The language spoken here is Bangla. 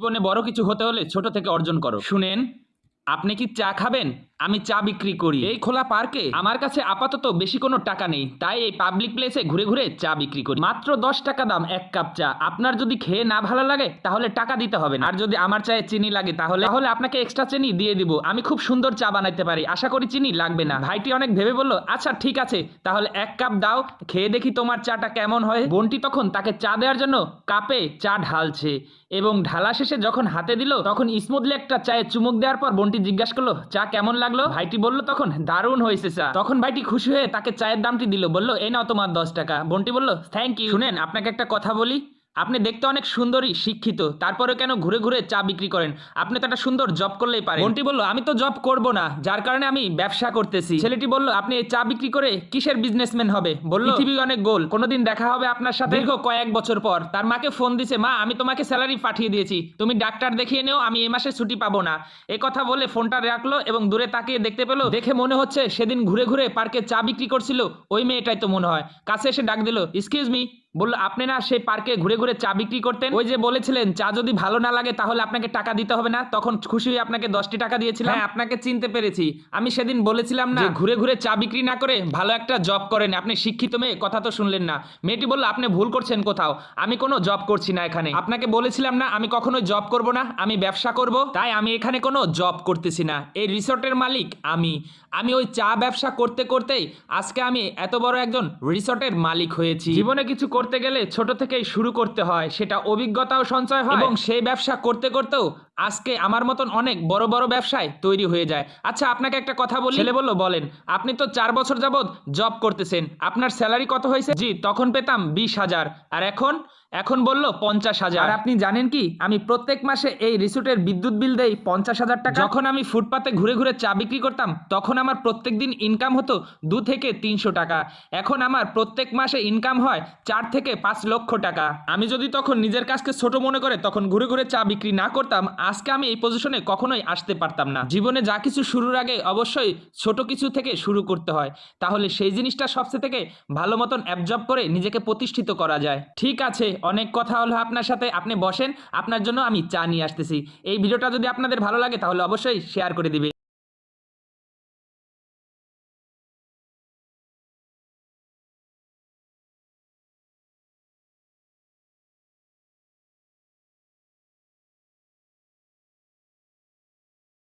জীবনে বড় কিছু হতে হলে ছোট থেকে অর্জন করো। শুনেন। আপনি কি চা খাবেন? আমি চা বিক্রি করি। এই খোলা পার্কে আমার কাছে আপাতত বেশি কোনো টাকা নেই, তাই এই পাবলিক প্লেসে ঘুরে ঘুরে চা বিক্রি করি। মাত্র দশ টাকা দাম, এক কাপ চা। আপনার যদি খেয়ে না ভালো লাগে, তাহলে টাকা দিতে হবে না। আর যদি আমার চায়ে চিনি লাগে, তাহলে তাহলে আপনাকে এক্সট্রা চিনি দিয়ে দিব। আমি খুব সুন্দর চা বানাইতে পারি। আশা করি চিনি লাগবে না। ভাইটি অনেক ভেবে বলল আচ্ছা ঠিক আছে। তাহলে এক কাপ দাও। খেয়ে দেখি তোমার চাটা কেমন হয়। বোনটি তখন তাকে চা দেওয়ার জন্য কাপে চা ঢালছে এবং ঢালা শেষে যখন হাতে দিল, তখন স্মুথলি একটা চায়ে চুমুক দেওয়ার পর বোনটি জিজ্ঞাসা করল, চা কেমন লাগল? ভাইটি বলল, তখন দারুণ হয়েছে চা। তখন ভাইটি খুশি হয়ে তাকে চায়ের দামটি দিল, বলল, এই নাও তোমার দশ টাকা। বোনটি বলল থ্যাংক ইউ শুনেন, আপনাকে একটা কথা বলি। আপনি দেখতে অনেক সুন্দরী শিক্ষিত তারপরে কেন ঘুরে ঘুরে চা বিক্রি করেন? আপনি তো একটা সুন্দর জব করলেই পারেন। বোনটি বলল আমি তো জব করব না যার কারণে আমি ব্যবসা করতেছি। ছেলেটি বলল আপনি এই চা বিক্রি করে কিসের বিজনেসম্যান হবে? বলল পৃথিবী অনেক গোল। কোনোদিন দেখা হবে আপনার সাথে? দীর্ঘ কয়েক বছর পর তার মাকে ফোন দিছে মা আমি তোমাকে স্যালারি পাঠিয়ে দিয়েছি। তুমি ডাক্তার দেখিয়ে নেও আমি এই মাসে ছুটি পাবো না। এই কথা বলে ফোনটা রাখল এবং দূরে তাকিয়ে দেখতে পেল দেখে মনে হচ্ছে সেদিন ঘুরে ঘুরে পার্কে চা বিক্রি করছিল ওই মেয়েটাই তো মনে হয়। কাছে এসে ডাক দিল এক্সকিউজ মি বলল আপনি না সেই পার্কে ঘুরে ঘুরে চা বিক্রি করতেন? ওই যে বলেছিলেন চা যদি ভালো না লাগে তাহলে আপনাকে টাকা দিতে হবে না। তখন খুশি হয়ে আপনাকে দশটি টাকা দিয়েছিলাম। হ্যাঁ আপনাকে চিনতে পেরেছি। আমি সেদিন বলেছিলাম না ঘুরে ঘুরে চা বিক্রি না করে ভালো একটা জব করেন। আপনি শিক্ষিত মেয়ে কথা তো শুনলেন না। মেয়েটি বলল আপনি ভুল করছেন কোথাও। আমি কোনো জব করছি না এখানে। আপনাকে বলেছিলাম না আমি কখনোই জব করব না আমি ব্যবসা করব। তাই আমি এখানে কোনো জব করতেছি না। এই রিসর্টের মালিক আমি। আমি ওই চা ব্যবসা করতে করতেই আজকে আমি এত বড় একজন রিসর্টের মালিক হয়েছি। জীবনে কিছু করতে গেলে ছোট থেকেই শুরু করতে হয় সেটা অভিজ্ঞতাও সঞ্চয় হয় এবং সেই ব্যবসা করতে করতেও আজকে আমার মতন অনেক বড় বড় ব্যবসায় তৈরি হয়ে যায়। আচ্ছা আপনাকে একটা কথা বলি। ছেলে বলল বলেন আপনি তো চার বছর যাবৎ জব করতেছেন আপনার স্যালারি কত হয়েছে? জি তখন পেতাম বিশ হাজার আর এখন এখন বলল পঞ্চাশ হাজার। আর আপনি জানেন কি? আমি প্রত্যেক মাসে এই রিসোর্টের বিদ্যুৎ বিল দেই পঞ্চাশ হাজার টাকা। যখন আমি ফুটপাতে ঘুরে ঘুরে চা বিক্রি করতাম তখন আমার প্রত্যেক দিন ইনকাম হতো দু থেকে তিনশো টাকা। এখন আমার প্রত্যেক মাসে ইনকাম হয় চার থেকে পাঁচ লক্ষ টাকা। আমি যদি তখন নিজের কাজকে ছোট মনে করে তখন ঘুরে ঘুরে চা বিক্রি না করতাম আজকে আমি এই পজিশনে কখনোই আসতে পারতাম না। জীবনে যা কিছু শুরুর আগে অবশ্যই ছোট কিছু থেকে শুরু করতে হয়। তাহলে সেই জিনিসটা সবচেয়ে থেকে ভালো মতন অ্যাবজর্ব করে নিজেকে প্রতিষ্ঠিত করা যায়। ঠিক আছে অনেক কথা হলো আপনার সাথে, আপনি বসেন, আপনার জন্য আমি চা নিয়ে আসতেছি। এই ভিডিওটা যদি আপনাদের ভালো লাগে তাহলে অবশ্যই শেয়ার করে দিবে।